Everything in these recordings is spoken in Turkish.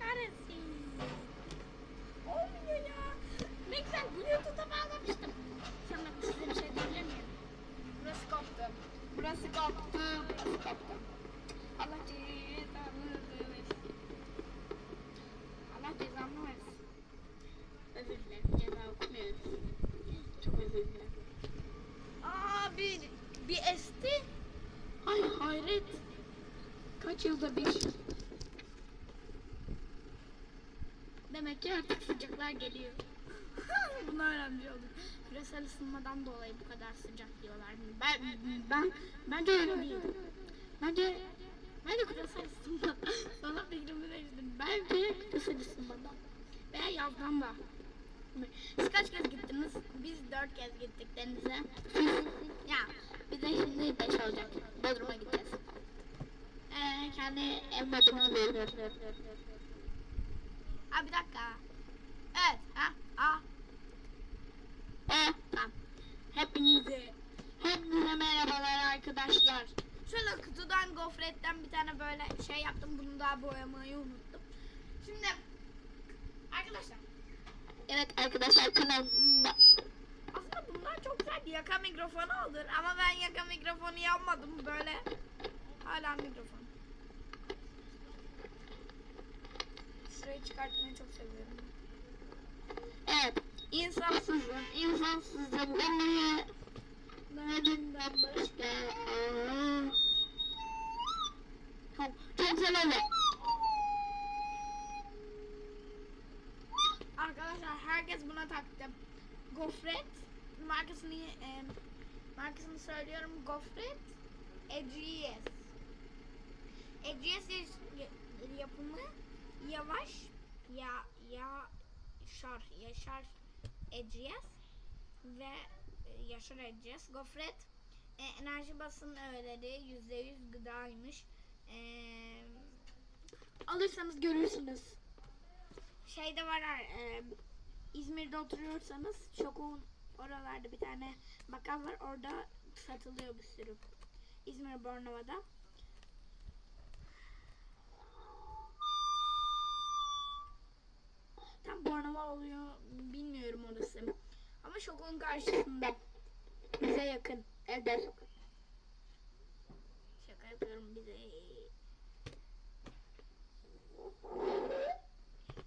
kahretsin. Olmuyor ya. Ne güzel Bluetooth'a bağlamıştım. Sana size bir şey diyebilir miyim? Burası koptu. Burası koptu. Burası koptu. Allah cezanı versin. Allah cezanı versin. Özür dilerim. Ceza okumuyoruz. Çok özür dilerim. Aa bir, bir esti. Ay hayret. Kaç yılda bir. Demek ki artık sıcaklar geliyor. Bunu öğrenmiş olduk. Küresel ısınmadan dolayı bu kadar sıcak diyorlar. Ben, ben, bence öyle değil. Bence, bence küresel ısınmadan. Sana fikrimi değiştirdim. Bence küresel ısınmadan. Veya yazdan da. Siz kaç kez gittiniz? Biz dört kez gittik denize. ya biz de şimdi beş olacak. Bodrum'a gideceğiz. Ee, kendi ev bodrumunu Aa bir dakika. Evet. Ha. Ee, tamam. Hepinize, hepinize merhabalar arkadaşlar. Şöyle kutudan gofretten bir tane böyle şey yaptım. Bunu daha boyamayı unuttum. Şimdi arkadaşlar. Evet arkadaşlar kanalımda. Aslında bunlar çok güzel yaka mikrofonu olur ama ben yaka mikrofonu yapmadım böyle. Hala mikrofon. Şurayı çıkartmayı çok seviyorum. Evet. İnsansızım, insansızım. Beni nereden başka? Çok, çok. Arkadaşlar herkes buna taktı. Gofret markasını e, markasını söylüyorum. Gofret. Edries yaş- yapımı yavaş ya ya şar yaşar Edries ve e, yaşar Edries. Gofret e, enerji basın öğeleri %100 gıdaymış. E, alırsanız görürsünüz şeyde var e, İzmir'de oturuyorsanız Şokun oralarda bir tane bakkal var orada satılıyor bir sürü. İzmir Bornova'da. Oluyor bilmiyorum orası. Ama Şokun karşısında bize yakın. Evde sokak. Şaka yapıyorum bize.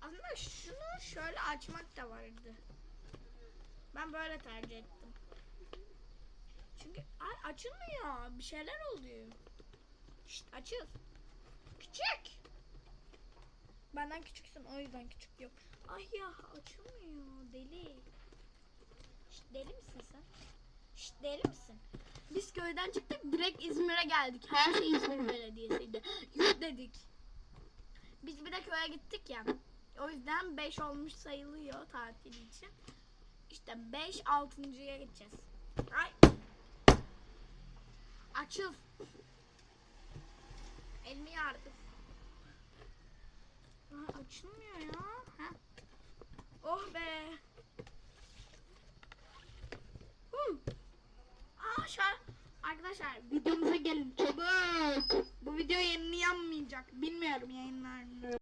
Aslında şunu şöyle açmak da vardı. Ben böyle tercih ettim. Çünkü ay açılmıyor. Bir şeyler oluyor. Şşt açıl. Küçük. Benden küçüksün o yüzden küçük yok. Ay ya açılmıyor deli. Şşt deli misin sen? Şşt deli misin? Biz köyden çıktık direkt İzmir'e geldik. Her şey İzmir Belediyesi'ydi. Yok dedik. Biz bir de köye gittik ya. O yüzden 5 olmuş sayılıyor tatil için. İşte 5 6.ya gideceğiz. Ay. Açıl. Elimi yardım. Aa, açılmıyor ya. Heh. Oh be. Huh. Aa Arkadaşlar videomuza gelin çabuk. Bu video yayınlanmayacak. Bilmiyorum yayınlar mı?